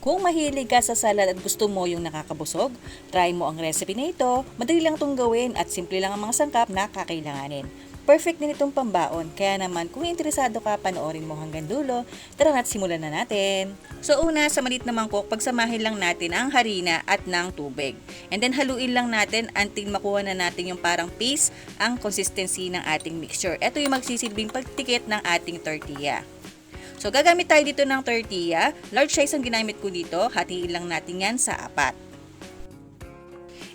Kung mahilig ka sa salad at gusto mo yung nakakabusog, try mo ang recipe na ito. Madali lang itong gawin at simple lang ang mga sangkap na kakailanganin. Perfect din itong pambaon, kaya naman kung interesado ka, panoorin mo hanggang dulo. Tara na't simulan na natin. So una, sa maliit na mangkok, pagsamahin lang natin ang harina at ng tubig. And then haluin lang natin until makuha na natin yung parang paste ang consistency ng ating mixture. Ito yung magsisilbing pagtikit ng ating tortilla. So, gagamit tayo dito ng tortilla. Large size ang ginamit ko dito. Hatiin lang natin yan sa apat.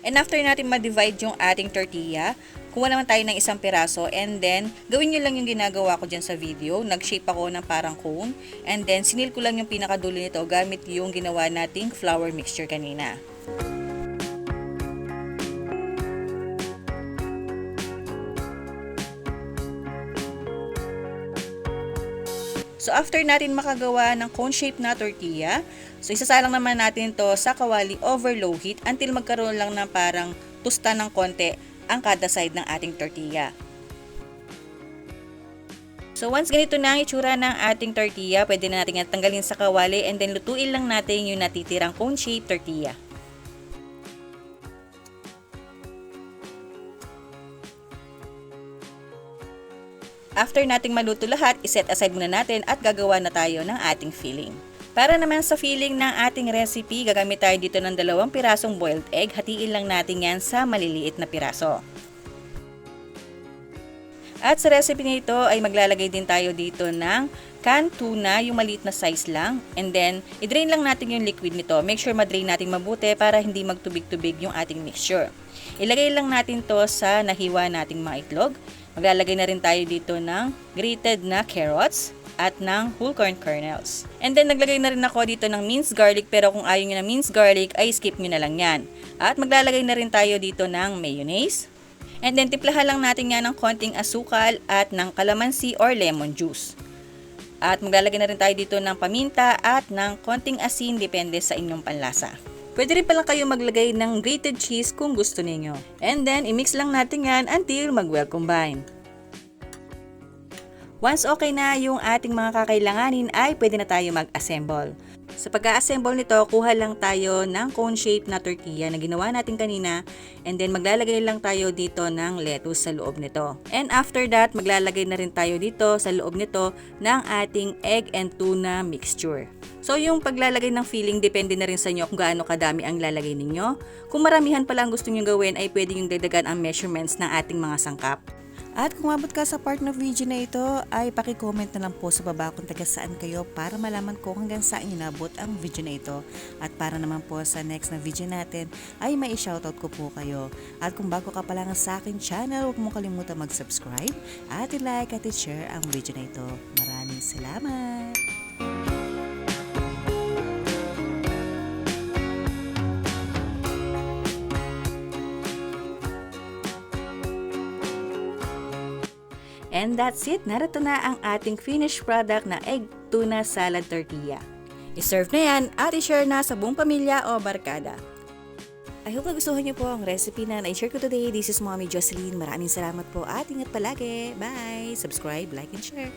And after natin ma-divide yung ating tortilla, kuha naman tayo ng isang piraso and then gawin nyo lang yung ginagawa ko dyan sa video. Nag-shape ako ng parang cone and then sinil ko lang yung pinakadulo nito gamit yung ginawa nating flour mixture kanina. So after natin makagawa ng cone shape na tortilla, so isasalang naman natin to sa kawali over low heat until magkaroon lang ng parang tusta ng konti ang kada side ng ating tortilla. So once ganito na ang itsura ng ating tortilla, pwede na natin tanggalin sa kawali and then lutuin lang natin yung natitirang cone shape tortilla. After nating maluto lahat, iset aside muna natin at gagawa na tayo ng ating filling. Para naman sa filling ng ating recipe, gagamit tayo dito ng dalawang pirasong boiled egg. Hatiin lang natin yan sa maliliit na piraso. At sa recipe nito ay maglalagay din tayo dito ng canned tuna, yung maliit na size lang. And then, i-drain lang natin yung liquid nito. Make sure ma-drain natin mabuti para hindi magtubig-tubig yung ating mixture. Ilagay lang natin to sa nahiwa nating mga itlog. Maglalagay na rin tayo dito ng grated na carrots at ng whole corn kernels. And then naglagay na rin ako dito ng minced garlic pero kung ayaw nyo ng minced garlic ay skip nyo na lang yan. At maglalagay na rin tayo dito ng mayonnaise. And then timplahan lang natin yan ng konting asukal at ng calamansi or lemon juice. At maglalagay na rin tayo dito ng paminta at ng konting asin depende sa inyong panlasa. Pwede rin pala kayo maglagay ng grated cheese kung gusto ninyo. And then, i-mix lang natin yan until mag-well combine. Once okay na yung ating mga kakailanganin ay pwede na tayo mag-assemble. Sa pag-assemble nito, kuha lang tayo ng cone shape na tortilla na ginawa natin kanina and then maglalagay lang tayo dito ng lettuce sa loob nito. And after that, maglalagay na rin tayo dito sa loob nito ng ating egg and tuna mixture. So yung paglalagay ng filling depende na rin sa inyo kung gaano kadami ang lalagay ninyo. Kung maramihan pala ang gusto nyo gawin ay pwede yung dagdagan ang measurements ng ating mga sangkap. At kung abot ka sa part ng video na ito, ay paki-comment na lang po sa baba kung taga saan kayo para malaman ko hanggang saan inabot ang video na ito. At para naman po sa next na video natin, ay may shoutout ko po kayo. At kung bago ka pa lang sa akin channel, huwag mong kalimutan mag-subscribe at i-like at i-share ang video na ito. Maraming salamat! And that's it. Narito na ang ating finished product na egg tuna salad tortilla. I-serve na yan at i-share na sa buong pamilya o barkada. I hope nagustuhan niyo po ang recipe na na-share ko today. This is Mommy Jocelyn. Maraming salamat po at ingat palagi. Bye! Subscribe, like, and share.